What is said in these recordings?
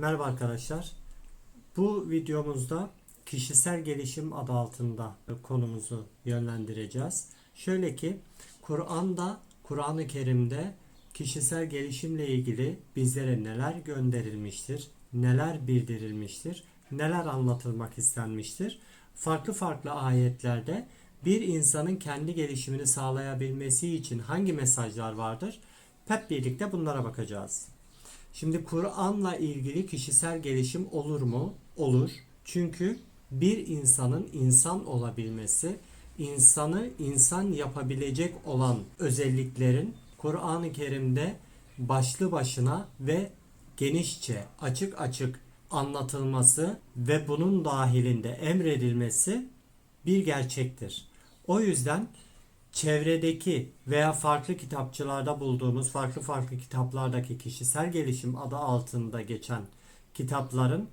Merhaba arkadaşlar. Bu videomuzda kişisel gelişim adı altında konumuzu yönlendireceğiz. Şöyle ki Kur'an'da, Kur'an-ı Kerim'de kişisel gelişimle ilgili bizlere neler gönderilmiştir, neler bildirilmiştir, neler anlatılmak istenmiştir. Farklı farklı ayetlerde bir insanın kendi gelişimini sağlayabilmesi için hangi mesajlar vardır? Hep birlikte bunlara bakacağız. Şimdi Kur'an'la ilgili kişisel gelişim olur mu? Olur. Çünkü bir insanın insan olabilmesi, insanı insan yapabilecek olan özelliklerin Kur'an-ı Kerim'de başlı başına ve genişçe, açık açık anlatılması ve bunun dahilinde emredilmesi bir gerçektir. O yüzden çevredeki veya farklı kitapçılarda bulduğumuz farklı farklı kitaplardaki kişisel gelişim adı altında geçen kitapların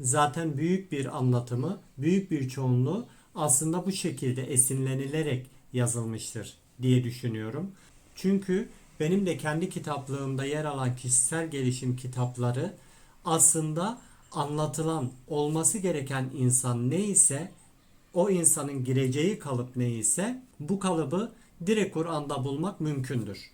zaten büyük bir anlatımı, büyük bir çoğunluğu aslında bu şekilde esinlenilerek yazılmıştır diye düşünüyorum. Çünkü benim de kendi kitaplığımda yer alan kişisel gelişim kitapları aslında anlatılan olması gereken insan neyse o insanın gireceği kalıp neyse bu kalıbı direkt Kur'an'da bulmak mümkündür.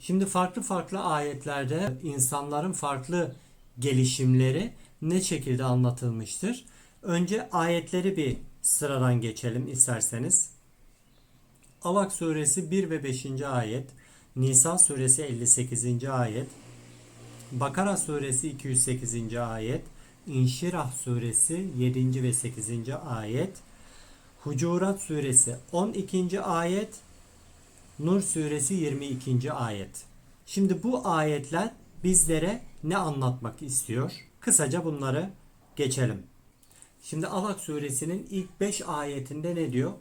Şimdi farklı farklı ayetlerde insanların farklı gelişimleri ne şekilde anlatılmıştır? Önce ayetleri bir sıradan geçelim isterseniz. Alak suresi 1 ve 5. ayet, Nisa suresi 58. ayet, Bakara suresi 208. ayet, İnşirah suresi 7. ve 8. ayet, Hucurat suresi 12. ayet, Nur suresi 22. ayet. Şimdi bu ayetler bizlere ne anlatmak istiyor? Kısaca bunları geçelim. Şimdi Alak suresinin ilk 5 ayetinde ne diyor?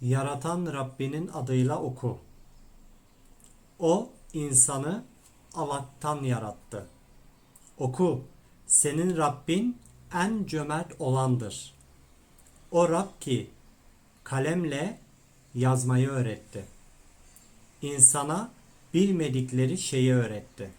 Yaratan Rabbinin adıyla oku. O insanı alaktan yarattı. Oku. Senin Rabbin en cömert olandır. O Rab ki kalemle yazmayı öğretti. İnsana bilmedikleri şeyi öğretti.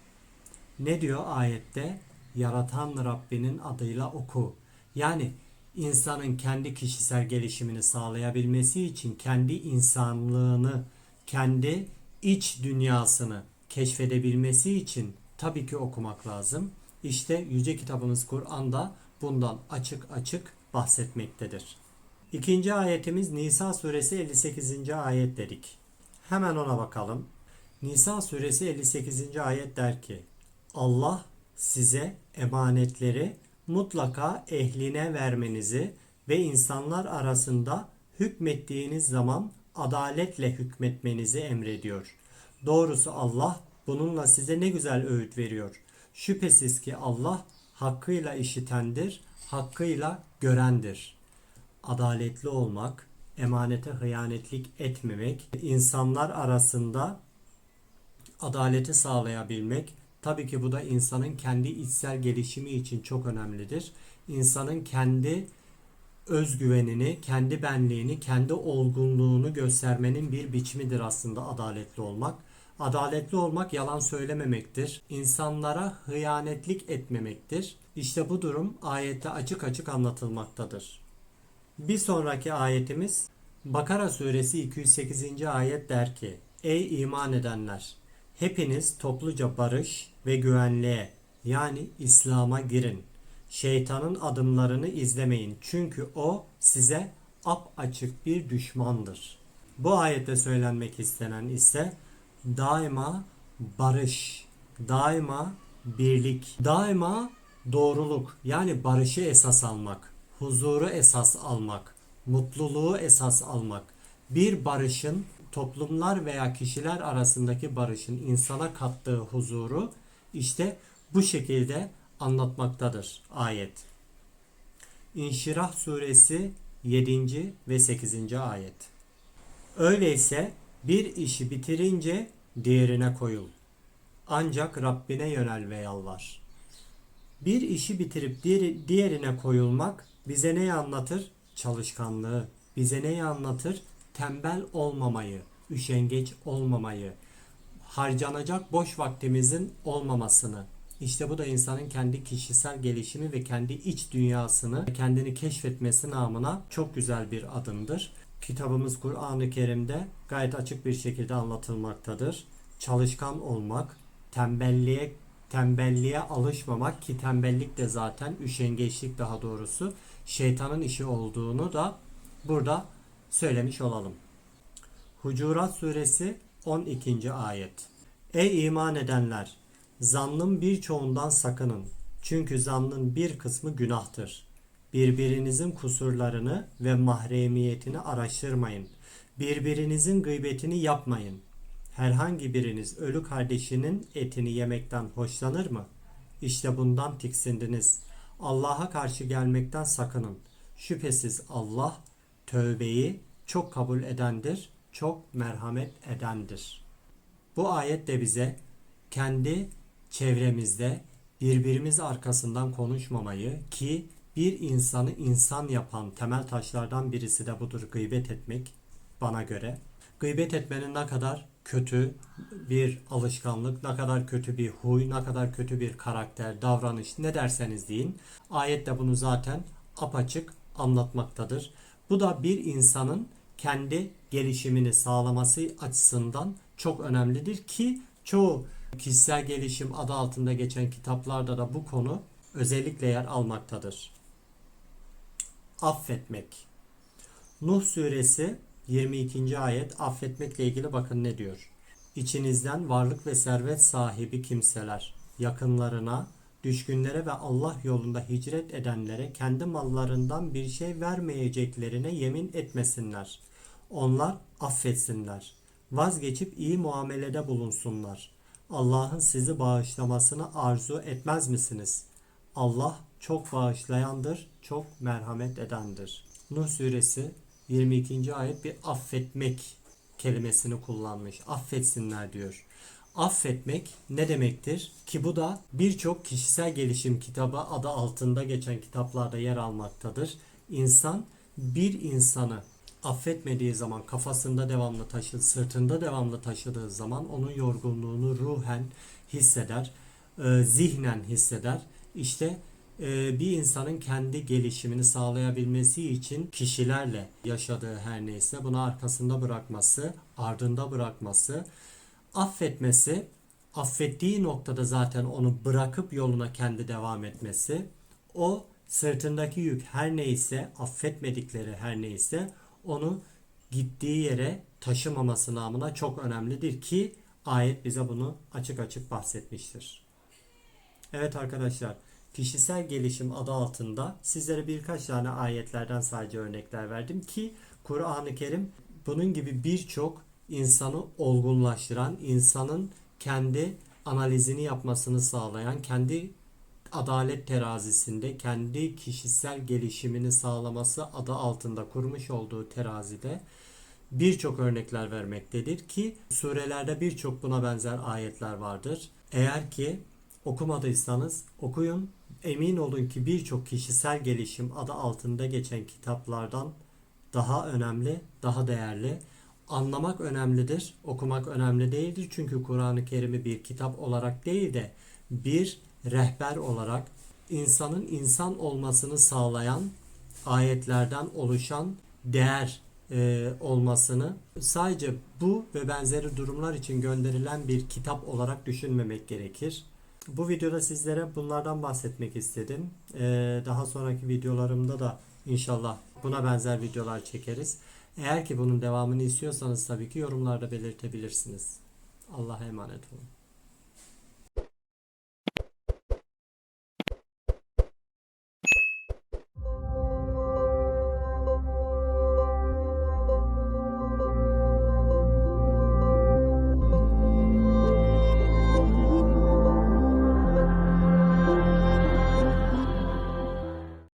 Ne diyor ayette? Yaratan Rabbinin adıyla oku. Yani insanın kendi kişisel gelişimini sağlayabilmesi için kendi insanlığını, kendi iç dünyasını keşfedebilmesi için tabii ki okumak lazım. İşte yüce kitabımız Kur'an'da bundan açık açık bahsetmektedir. İkinci ayetimiz Nisa suresi 58. ayet dedik. Hemen ona bakalım. Nisa suresi 58. ayet der ki Allah size emanetleri mutlaka ehline vermenizi ve insanlar arasında hükmettiğiniz zaman adaletle hükmetmenizi emrediyor. Doğrusu Allah bununla size ne güzel öğüt veriyor. Şüphesiz ki Allah hakkıyla işitendir, hakkıyla görendir. Adaletli olmak, emanete hıyanetlik etmemek, insanlar arasında adaleti sağlayabilmek, tabii ki bu da insanın kendi içsel gelişimi için çok önemlidir. İnsanın kendi özgüvenini, kendi benliğini, kendi olgunluğunu göstermenin bir biçimidir aslında adaletli olmak. Adaletli olmak yalan söylememektir. İnsanlara hıyanetlik etmemektir. İşte bu durum ayette açık açık anlatılmaktadır. Bir sonraki ayetimiz Bakara suresi 208. ayet der ki Ey iman edenler! Hepiniz topluca barış ve güvenliğe yani İslam'a girin. Şeytanın adımlarını izlemeyin. Çünkü o size ap açık bir düşmandır. Bu ayette söylenmek istenen ise daima barış, daima birlik, daima doğruluk yani barışı esas almak, huzuru esas almak, mutluluğu esas almak. Bir barışın toplumlar veya kişiler arasındaki barışın insana kattığı huzuru işte bu şekilde anlatmaktadır ayet. İnşirah suresi 7. ve 8. ayet. Öyleyse bir işi bitirince diğerine koyul. Ancak Rabbine yönel ve yalvar. Bir işi bitirip diğerine koyulmak bize neyi anlatır? Çalışkanlığı. Bize neyi anlatır? Tembel olmamayı, üşengeç olmamayı, harcanacak boş vaktimizin olmamasını. İşte bu da insanın kendi kişisel gelişimi ve kendi iç dünyasını kendini keşfetmesi namına çok güzel bir adımdır. Kitabımız Kur'an-ı Kerim'de gayet açık bir şekilde anlatılmaktadır. Çalışkan olmak, tembelliğe tembelliğe alışmamak ki tembellik de zaten üşengeçlik daha doğrusu şeytanın işi olduğunu da burada söylemiş olalım. Hucurat suresi 12. ayet. Ey iman edenler! Zannın birçoğundan sakının. Çünkü zannın bir kısmı günahtır. Birbirinizin kusurlarını ve mahremiyetini araştırmayın. Birbirinizin gıybetini yapmayın. Herhangi biriniz ölü kardeşinin etini yemekten hoşlanır mı? İşte bundan tiksindiniz. Allah'a karşı gelmekten sakının. Şüphesiz Allah tövbeyi çok kabul edendir, çok merhamet edendir. Bu ayet de bize kendi çevremizde birbirimiz arkasından konuşmamayı ki bir insanı insan yapan temel taşlardan birisi de budur gıybet etmek bana göre. Gıybet etmenin ne kadar kötü bir alışkanlık, ne kadar kötü bir huy, ne kadar kötü bir karakter, davranış ne derseniz deyin. Ayet de bunu zaten apaçık anlatmaktadır. Bu da bir insanın kendi gelişimini sağlaması açısından çok önemlidir ki çoğu kişisel gelişim adı altında geçen kitaplarda da bu konu özellikle yer almaktadır. Affetmek. Nuh suresi 22. ayet affetmekle ilgili bakın ne diyor. İçinizden varlık ve servet sahibi kimseler yakınlarına, düşkünlere ve Allah yolunda hicret edenlere kendi mallarından bir şey vermeyeceklerine yemin etmesinler. Onlar affetsinler. Vazgeçip iyi muamelede bulunsunlar. Allah'ın sizi bağışlamasını arzu etmez misiniz? Allah çok bağışlayandır, çok merhamet edendir. Nuh suresi 22. ayet bir affetmek kelimesini kullanmış. Affetsinler diyor. Affetmek ne demektir? Ki bu da birçok kişisel gelişim kitabı adı altında geçen kitaplarda yer almaktadır. İnsan bir insanı affetmediği zaman kafasında devamlı taşı, sırtında devamlı taşıdığı zaman onun yorgunluğunu ruhen hisseder, e, zihnen hisseder. İşte bir insanın kendi gelişimini sağlayabilmesi için kişilerle yaşadığı her neyse bunu arkasında bırakması, ardında bırakması, affetmesi, affettiği noktada zaten onu bırakıp yoluna kendi devam etmesi, o sırtındaki yük her neyse, affetmedikleri her neyse onu gittiği yere taşımaması namına çok önemlidir ki ayet bize bunu açık açık bahsetmiştir. Evet arkadaşlar kişisel gelişim adı altında sizlere birkaç tane ayetlerden sadece örnekler verdim ki Kur'an-ı Kerim bunun gibi birçok insanı olgunlaştıran, insanın kendi analizini yapmasını sağlayan, kendi adalet terazisinde kendi kişisel gelişimini sağlaması adı altında kurmuş olduğu terazide birçok örnekler vermektedir ki surelerde birçok buna benzer ayetler vardır. Eğer ki okumadıysanız okuyun. Emin olun ki birçok kişisel gelişim adı altında geçen kitaplardan daha önemli, daha değerli. Anlamak önemlidir, okumak önemli değildir. Çünkü Kur'an-ı Kerim'i bir kitap olarak değil de bir rehber olarak insanın insan olmasını sağlayan ayetlerden oluşan değer e, olmasını sadece bu ve benzeri durumlar için gönderilen bir kitap olarak düşünmemek gerekir. Bu videoda sizlere bunlardan bahsetmek istedim. Ee, daha sonraki videolarımda da inşallah buna benzer videolar çekeriz. Eğer ki bunun devamını istiyorsanız tabii ki yorumlarda belirtebilirsiniz. Allah'a emanet olun.